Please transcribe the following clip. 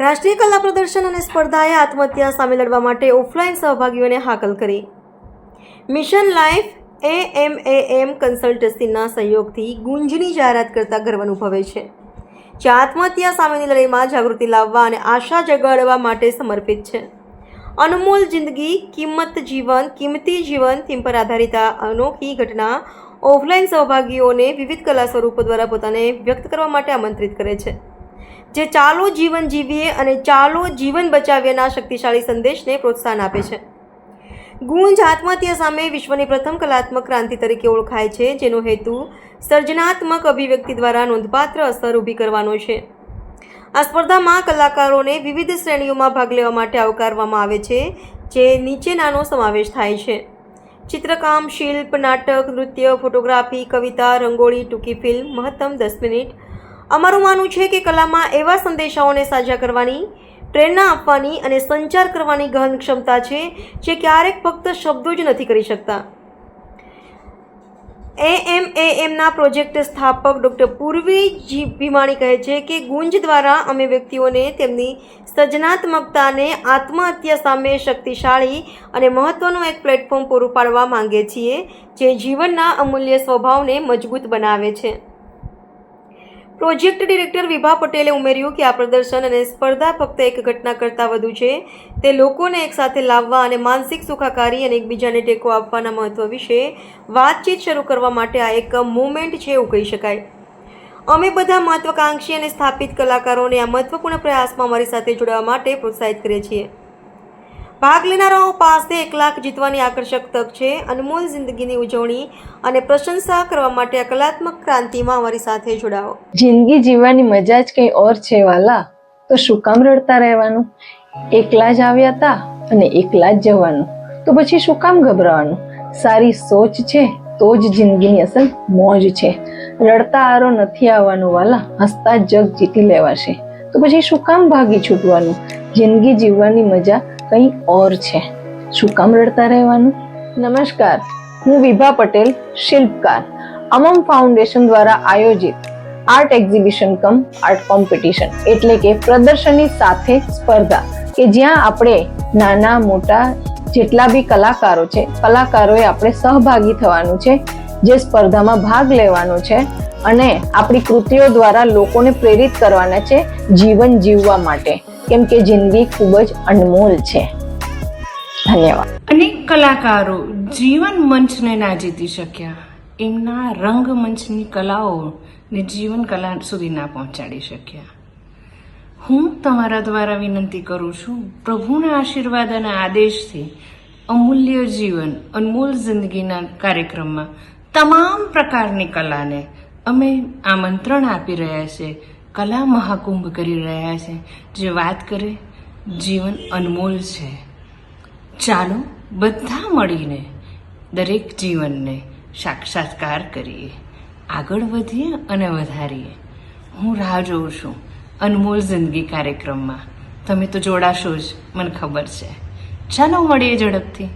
રાષ્ટ્રીય કલા પ્રદર્શન અને સ્પર્ધાએ આત્મહત્યા સામે લડવા માટે ઓફલાઈન સહભાગીઓને હાકલ કરી. મિશન લાઈફ એ એમ એ એમ કન્સલ્ટન્સીના સહયોગથી ગુંજની જાહેરાત કરતા ગર્વ અનુભવે છે. જે આત્મહત્યા સામેની લડાઈમાં જાગૃતિ લાવવા અને આશા જગાડવા માટે સમર્પિત છે. અનમોલ જિંદગી, કિંમત જીવન, કિંમતી જીવન થીમ પર આધારિત આ અનોખી ઘટના ઓફલાઈન સહભાગીઓને વિવિધ કલા સ્વરૂપો દ્વારા પોતાને વ્યક્ત કરવા માટે આમંત્રિત કરે છે. જે ચાલો જીવન જીવીએ અને ચાલો જીવન બચાવીએના શક્તિશાળી સંદેશને પ્રોત્સાહન આપે છે. ગુંજ આત્મહત્યા સામે વિશ્વની પ્રથમ કલાત્મક ક્રાંતિ તરીકે ઓળખાય છે, જેનો હેતુ સર્જનાત્મક અભિવ્યક્તિ દ્વારા નોંધપાત્ર અસર ઊભી કરવાનો છે. આ સ્પર્ધામાં કલાકારોને વિવિધ શ્રેણીઓમાં ભાગ લેવા માટે આવકારવામાં આવે છે, જે નીચેનાનો સમાવેશ થાય છે. ચિત્રકામ, શિલ્પ, નાટક, નૃત્ય, ફોટોગ્રાફી, કવિતા, રંગોળી, ટૂંકી ફિલ્મ, મહત્તમ દસ મિનિટ. અમારું માનવું છે કે કલામાં એવા સંદેશાઓને સાજા કરવાની, પ્રેરણા આપવાની અને સંચાર કરવાની ગહન ક્ષમતા છે જે ક્યારેક ફક્ત શબ્દો જ નથી કરી શકતા. એમ એ એમના પ્રોજેક્ટ સ્થાપક ડૉક્ટર પૂર્વી ભીમાણી કહે છે કે ગુંજ દ્વારા અમે વ્યક્તિઓને તેમની સર્જનાત્મકતાને આત્મહત્યા સામે શક્તિશાળી અને મહત્ત્વનું એક પ્લેટફોર્મ પૂરું પાડવા માંગીએ છીએ, જે જીવનના અમૂલ્ય સ્વભાવને મજબૂત બનાવે છે. પ્રોજેક્ટ ડિરેક્ટર વિભા પટેલે ઉમેર્યું કે આ પ્રદર્શન અને સ્પર્ધા ફક્ત એક ઘટના કરતાં વધુ છે. તે લોકોને એકસાથે લાવવા અને માનસિક સુખાકારી અને એકબીજાને ટેકો આપવાના મહત્વ વિશે વાતચીત શરૂ કરવા માટે આ એક મુવમેન્ટ છે એવું કહી શકાય. અમે બધા મહત્વાકાંક્ષી અને સ્થાપિત કલાકારોને આ મહત્વપૂર્ણ પ્રયાસમાં અમારી સાથે જોડાવા માટે પ્રોત્સાહિત કરીએ છીએ. ભાગ લેનારાઓ પાસે એક લાખ જીતવાની આકર્ષક તક છે. અનમોલ જિંદગીની ઉજવણી અને પ્રશંસા કરવા માટે આ કલાત્મક ક્રાંતિમાં અમારી સાથે જોડાઓ. જિંદગી જીવવાની મજા જ કંઈ ઓર છે વાલા? તો શું કામ રડતા રહેવાનું? એકલા જ આવ્યા હતા અને એકલા જ જવાનું. તો પછી શું કામ ગભરાવાનું? સારી સોચ છે તો જ જિંદગીની અસલ મોજ છે. રડતા આરો નથી આવવાનું વાલા, હસતા જગ જીતી લેવાશે. તો પછી શું કામ ભાગી છૂટવાનું? જિંદગી જીવવાની મજા કંઈ ઓર છે. શું કામ રડતા રહેવાનું? નમસ્કાર, હું વિભા પટેલ, શિલ્પકાર. અમમ ફાઉન્ડેશન દ્વારા આયોજિત art exhibition cum art competition એટલે કે પ્રદર્શનની સાથે સ્પર્ધા, કે જ્યાં આપણે નાના, મોટા જેટલા બી કલાકારો છે, કલાકારોએ આપણે સહભાગી થવાનું છે, જે સ્પર્ધામાં ભાગ લેવાનો છે અને આપણી કૃતિઓ દ્વારા લોકોને પ્રેરિત કરવાના છે જીવન જીવવા માટે. કેમ કે જિંદગી ખૂબ જ અનમોલ છે. ધન્યવાદ. અનેક કલાકારો જીવન મંચને ના જીતી શક્યા. એમના રંગમંચની કલાઓને જીવન કલા સુધી ના પહોંચાડી શક્યા. હું તમારા દ્વારા વિનંતી કરું છું, પ્રભુના આશીર્વાદ અને આદેશથી અમૂલ્ય જીવન, અનમોલ જિંદગીના કાર્યક્રમમાં તમામ પ્રકારની કલાને અમે આમંત્રણ આપી રહ્યા છે, કલા મહાકુંભ કરી રહ્યા છે. જે વાત કરે, જીવન અનમોલ છે. ચાલો બધા મળીને દરેક જીવનને સાક્ષાત્કાર કરીએ. આગળ વધીએ અને વધારીએ. હું રાહ જોઉં છું અનમોલ જિંદગી કાર્યક્રમમાં. તમે તો જોડાશો જ, મને ખબર છે. ચાલો મળીએ ઝડપથી.